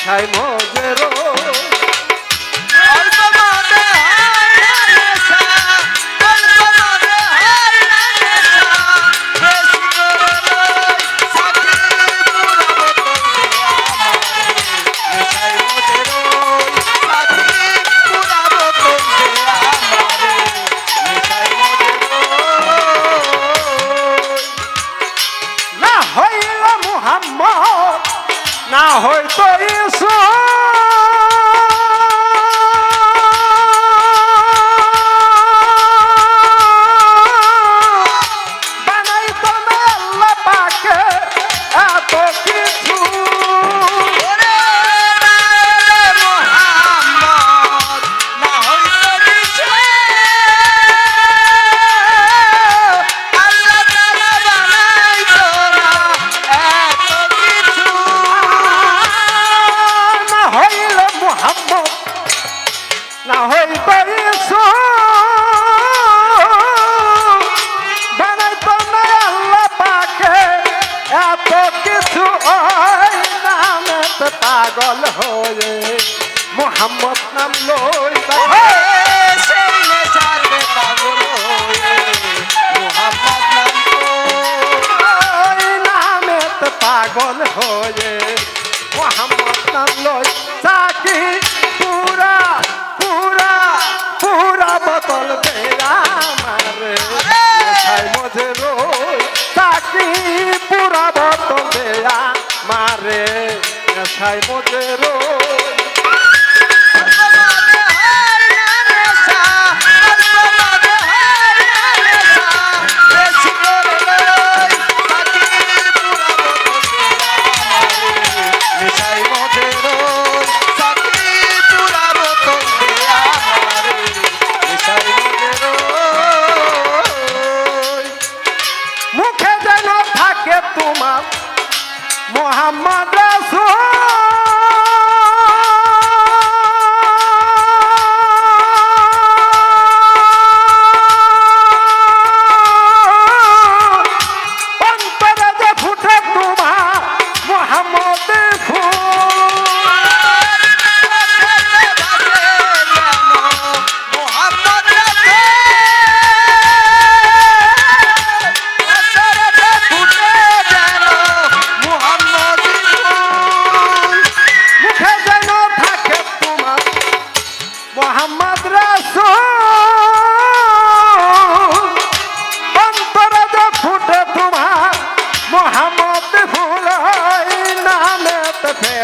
শিখায় মজেরো পাগল হয়ে মোহাম্মদ নাম লই পাগল হয়ে মোহাম্মদ নাম লই। সাকি পুরা পুরা পুরা বতল মারে। মধ্যে রই পুরা বতল মারে। আশায় মজেরো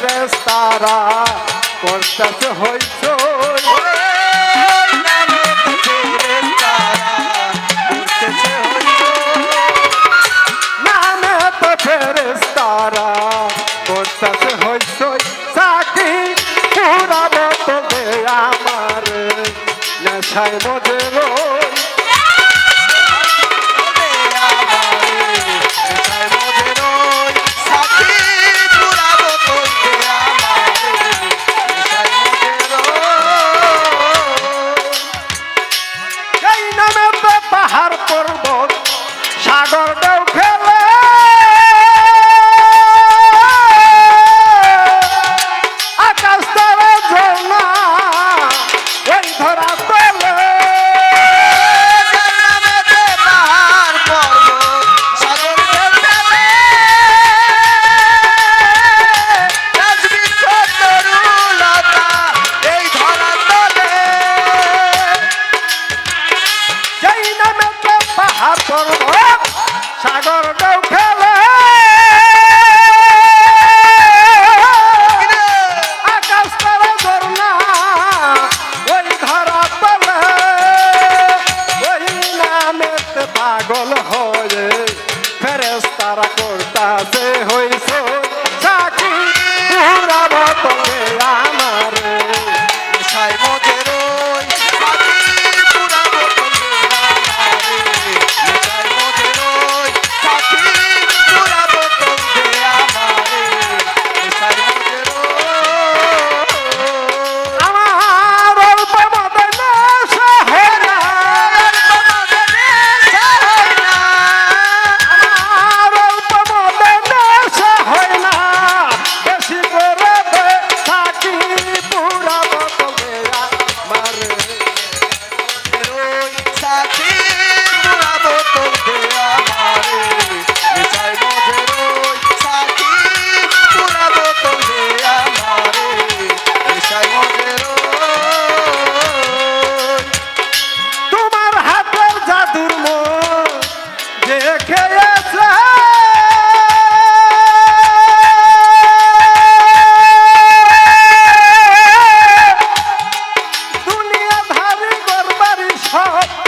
ফেরেস্তারা করতেছে হইছো para হ্যাঁ, হ্যাঁ।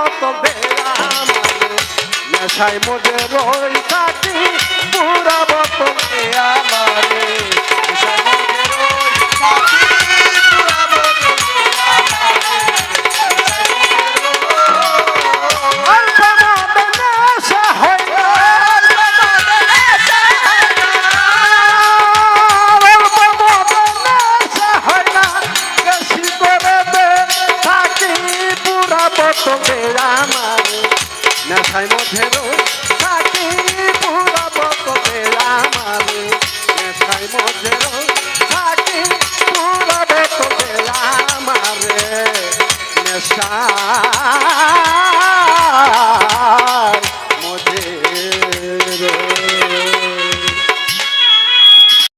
কত বেলা নেশায় মোদে রই কাটি পুরা বত আমার। নেশায় মোদে রই কাটি